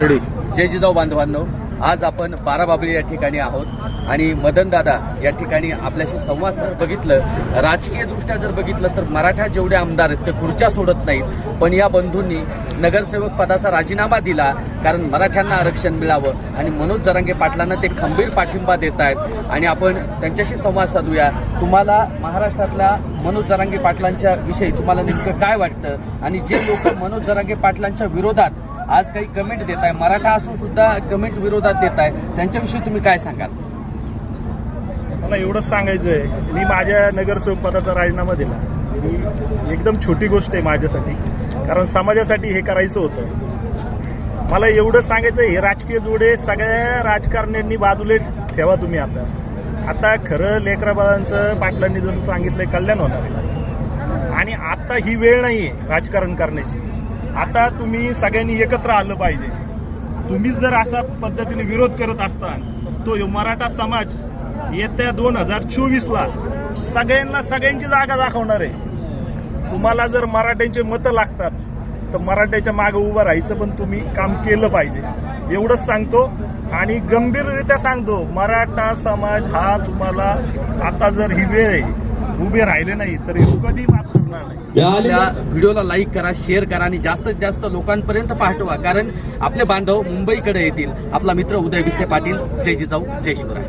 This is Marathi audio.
जय जिजाऊ बांधवांनो आज आपण बाराबाबळी या ठिकाणी आहोत आणि मदन दादा या ठिकाणी आपल्याशी संवाद जर बघितलं. राजकीय दृष्ट्या जर बघितलं तर मराठा जेवढे आमदार आहेत ते खुर्च्या सोडत नाहीत. पण या बंधूंनी नगरसेवक पदाचा राजीनामा दिला कारण मराठ्यांना आरक्षण मिळावं. आणि मनोज जरांगे पाटलांना ते खंबीर पाठिंबा देत आहेत. आणि आपण त्यांच्याशी संवाद साधूया. तुम्हाला महाराष्ट्रातल्या मनोज जरांगे पाटलांच्या विषयी तुम्हाला नेमकं काय वाटतं? आणि जे लोक मनोज जरांगे पाटलांच्या विरोधात आज काही कमेंट देत आहे मराठा असून सुद्धा कमेंट विरोधात देत आहे त्यांच्याविषयी तुम्ही काय सांगाल? मला एवढंच सांगायचं आहे मी माझ्या नगरसेवक पदाचा राजीनामा दिला. ही एकदम छोटी गोष्ट आहे माझ्यासाठी. कारण समाजासाठी हे करायचं होतं. मला एवढं सांगायचं आहे, हे राजकीय जोडे सगळ्या राजकारण्यांनी बाजूले ठेवा तुम्ही आता. आता खरं लेकराबाळांचं पाटलांनी जसं सांगितलंय कल्याण होणार आहे. आणि आता ही वेळ नाही आहे राजकारण करण्याची. आता तुम्ही सगळ्यांनी एकत्र आलं पाहिजे. तुम्हीच जर अशा पद्धतीने विरोध करत असताल तो मराठा समाज येत्या दोन हजार चोवीसला सगळ्यांना सगळ्यांची जागा दाखवणार आहे. तुम्हाला जर मराठ्यांचे मतं लागतात तर मराठ्याच्या मागे उभं राहायचं पण तुम्ही काम केलं पाहिजे. एवढंच सांगतो आणि गंभीररित्या सांगतो मराठा समाज हा तुम्हाला आता जर ही वेळ आहे उभे राहिले नाही तर कधी माफ करणार नाही. व्हिडिओला लाईक करा शेअर करा आणि जास्तीत जास्त लोकांपर्यंत पाठवा. कारण आपले बांधव मुंबईकडे येतील. आपला मित्र उदय बिसे पाटील जय जिजाऊ जय शिवराय.